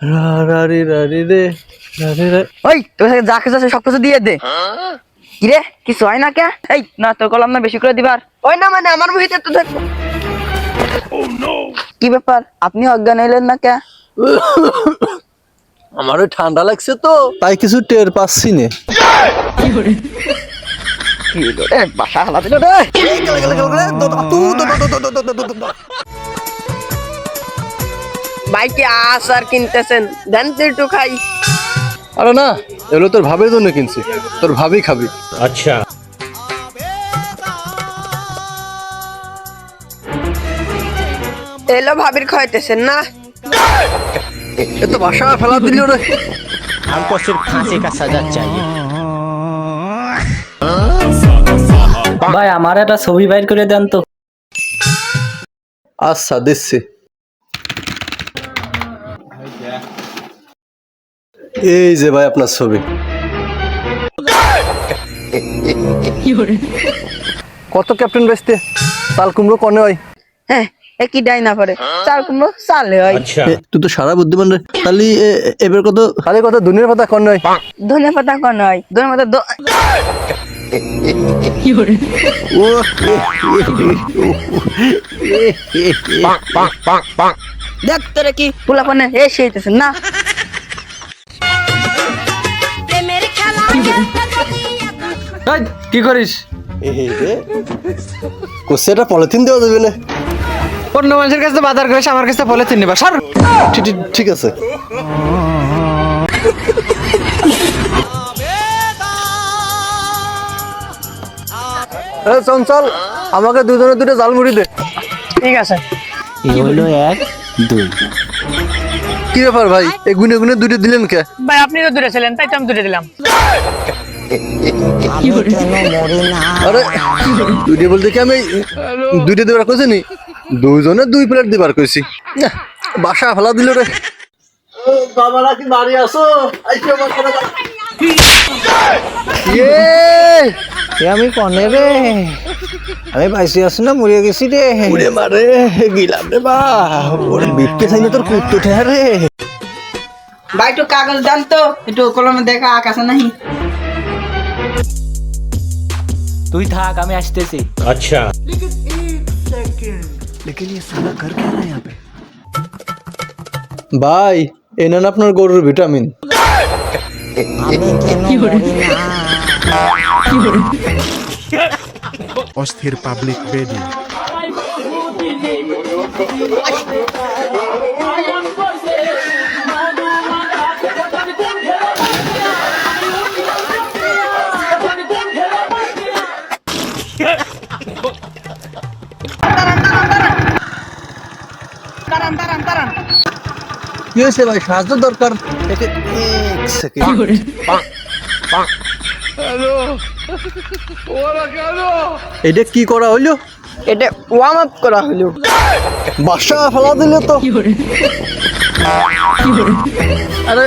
রা রা রে রা রে রে রা রে রে ওই তোর কাছে যা কিছু আছে সব কিছু দিয়ে দে কি রে কিছু হয় না কে এই না তোর কলম না বেশি করে দিবার ওই না মানে আমার বহিতে তো দেখো কি ব্যাপার আপনি অজ্ঞান হইলেন না কে আমারও ঠান্ডা লাগছে তো তাই কিছু টের পাচ্ছি নে কি বাসা হালা দিল রে বাইকে আস আর কিনতেছেন দেন তো একটু খাই আরে না এগুলো তোর ভাবের জন্য কিনছি তোর ভাবি খাবি এলো ভাবির খাইতেছেন না এ তো বাসা ফেলা দিল রে हमको सिर्फ फांसी का सजा चाहिए ভাই আমার একটা ছবি বাইর করে দেন তো আচ্ছা দিচ্ছি এই যে ভাই আপনার ছবি কত ক্যাপ্টেন বেচতে তাল কুমড়ো কনে হয় হ্যাঁ এ কি ডাই না পারে চাল কুমড়ো চালে হয় তুই তো সারা বুদ্ধিমান রে তাহলে এবার কত তাহলে কত দুনিয়ার পাতা কনে হয় ধনে পাতা কোন হয় ধনে পাতা ও দেখ তোরে কি সেইতেছেন না। এই, কি করিস? কোসেটা পলিথিন দেওয়া যাবে না। অন্য মানুষের কাছে বাজার করিস আমার কাছে বলে চিনিবা সর। ঠিক- ঠিক- ঠিক আছে। চঞ্চল আমাকে দুজনে দুটো জাল মুড়ি দে। ঠিক আছে। হলো এক? দুই। কি ব্যাপার ভাই? এই গুনে গুনে দুটো দিলেন কে? ভাই আপনি তো দূরে ছিলেন তাই তো আমি দূরে দিলাম। আরে দুইটা বলতে কি আমি দুইটা দেবার কইছি নি? দুইজনে দুই প্লেট দিবার কইছি। বাসা ফেলা দিল রে। বাবারা কি বাড়ি আসো আইসো এ আমি কনে রে? আমি পাইছি আছি না মরিয়ে গেছি রে উড়ে মারে গিলাম রে বা ওরে বিটকে থাইনে তোর কুত্তো ঠেয়া রে ভাই একটু কাগজ দেন তো একটু কলমে দেখা আকাশে নাহি। তুই থাক আমি আসতেছি। ভাই এই নেন আপনার গরুর ভিটামিন। অস্থির পাবলিক বেডি কি হয়েছে ভাই সাহায্য দরকার একে এক সেকেন্ড এটা কি করা হইল? এটা ওয়ার্ম আপ করা হলো বাসা ফেলা দিলে তো। আরে